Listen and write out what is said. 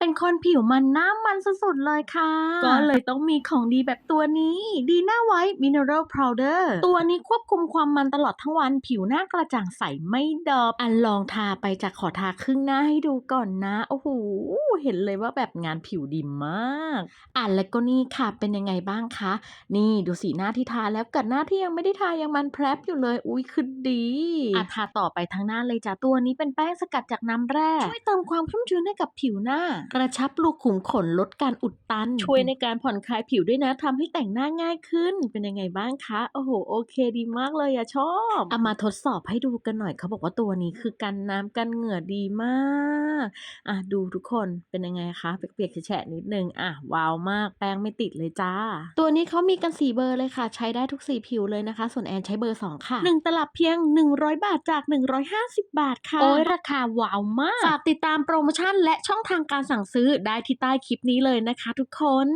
เป็นคนผิวมันหน้ามันสุดๆเลยค่ะ ก็เลยต้องมีของดีแบบตัวนี้ ดีหน้าไว้ Mineral Powder ตัวนี้ควบคุมความมันตลอดทั้งวัน ผิวหน้ากระจ่างใสไม่ดอบ อันลองทาไปจากขอทาครึ่งหน้าให้ดูก่อนนะ โอ้โห เห็นเลยว่าแบบงานผิวดีมาก อะแล้วก็นี่ค่ะ เป็นยังไงบ้างคะ นี่ดูสีหน้าที่ทาแล้วกับหน้าที่ยังไม่ได้ทายังมันแพรบอยู่เลย อุ้ยคือดีอะทาต่อไปทั้งหน้าเลยจ้ะตัวนี้เป็นแป้งสกัดจากน้ำแร่ช่วยเติมความชุ่มชื้นให้กับผิวหน้ากระชับรูขุมขนลดการอุดตัน ช่วยในการผ่อนคลายผิวด้วยนะทำให้แต่งหน้าง่ายขึ้น เป็นยังไงบ้างคะ โอ้โห โอเคดีมากเลยอะชอบเอามาทดสอบให้ดูกันหน่อยเขาบอกว่าตัวนี้คือกันน้ำกันเหงื่อดีมากอะดูทุกคนเป็นยังไงคะเปียกๆแฉะๆนิดนึงอะว้าวมากแป้งไม่ติดเลยจ้า ตัวนี้เขามีกันสีเบอร์เลยค่ะ ใช้ได้ทุกสีผิวเลยนะคะ ส่วนแอนใช้เบอร์ 2 ค่ะ 1 ตลับเพียง 100 บาทจาก 150 บาทค่ะโอ้ยราคาว้าวมากฝากติดตามโปรโมชั่นและช่องทางการสั่งซื้อได้ที่ใต้คลิปนี้เลยนะคะทุกคน